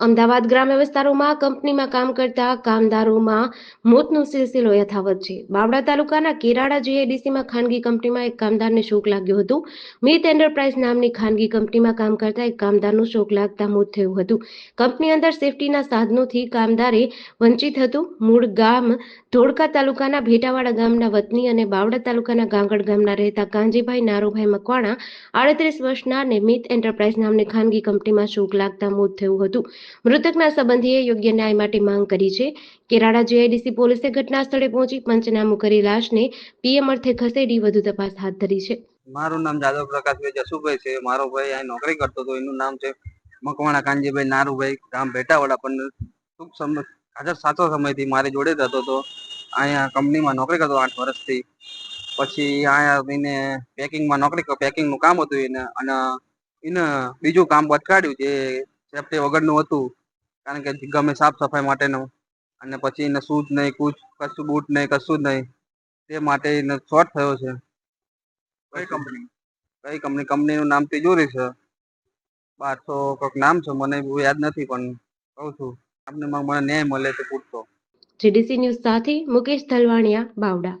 અમદાવાદ ગ્રામ્ય વિસ્તારોમાં કંપનીમાં કામ કરતા કામદારોમાં મોતનો સિલસિલો યથાવત છે. બાવડા તાલુકાના કેરાડા જીઆઈડીસીમાં ખાનગી કંપનીમાં એક કામદારને શોક લાગ્યો હતો. મિત એન્ટરપ્રાઇઝ નામની ખાનગી કંપનીમાં કામ કરતા એક કામદારનું શોક લાગતા મોત થયું હતું. કંપની અંદર સેફટીના સાધનોથી કામદારે વંચિત હતું. મૂળ ગામ ધોળકા તાલુકાના ભેટાવાડા ગામના વતની અને બાવડા તાલુકાના ગાંગડ ગામના રહેતા કાંજીભાઈ નારોભાઈ મકવાણા આડત્રીસ વર્ષના અને મિત એન્ટરપ્રાઇઝ નામની ખાનગી કંપનીમાં શોક લાગતા મોત થયું હતું. મૃતકના સંબંધીએ યોગ્ય ન્યાય માટે માંગ કરી છે. કેરાળા જીઆઈડીસી પોલીસે ઘટના સ્થળે પહોંચી પંચનામું કરી લાશને પીએમ અર્થે ખસેડી વધુ તપાસ હાથ ધરી છે. મારું નામ જાદવ પ્રકાશભાઈ જસુભાઈ છે. મારો ભાઈ અહીં નોકરી કરતો હતો. એનું નામ છે મકવાણા કાનજીભાઈ નારુભાઈ. ગામ ભેટાવાડા. પણ ટૂંક સમય, હાજર સાચો સમયથી મારી જોડે જ હતો. તો અહીંયા કંપનીમાં નોકરી કરતો આઠ વર્ષથી. પછી અહીંયા એને પેકિંગમાં નોકરી પેકિંગનું કામ હતું એને. અને એને બીજું કામ બટકાડ્યું જે સેફ્ટી વગરનું હતું. કારણ કે ગમે સાફ સફાઈ માટેનું. અને પછી એને શૂઝ નહીં કુછ કશું બૂટ નહીં કશું જ નહીં. તે માટે એને શોર્ટ થયો છે. કઈ કંપની કઈ કંપની કંપનીનું નામ તિજોરી છે. બારસો કંઈક નામ છે મને બહુ યાદ નથી પણ કહું છું. આપને મને ન્યાય મળે તો પૂછતો. જીડીસી ન્યૂઝ સાથે મુકેશ ધલવાણિયા બાવડા.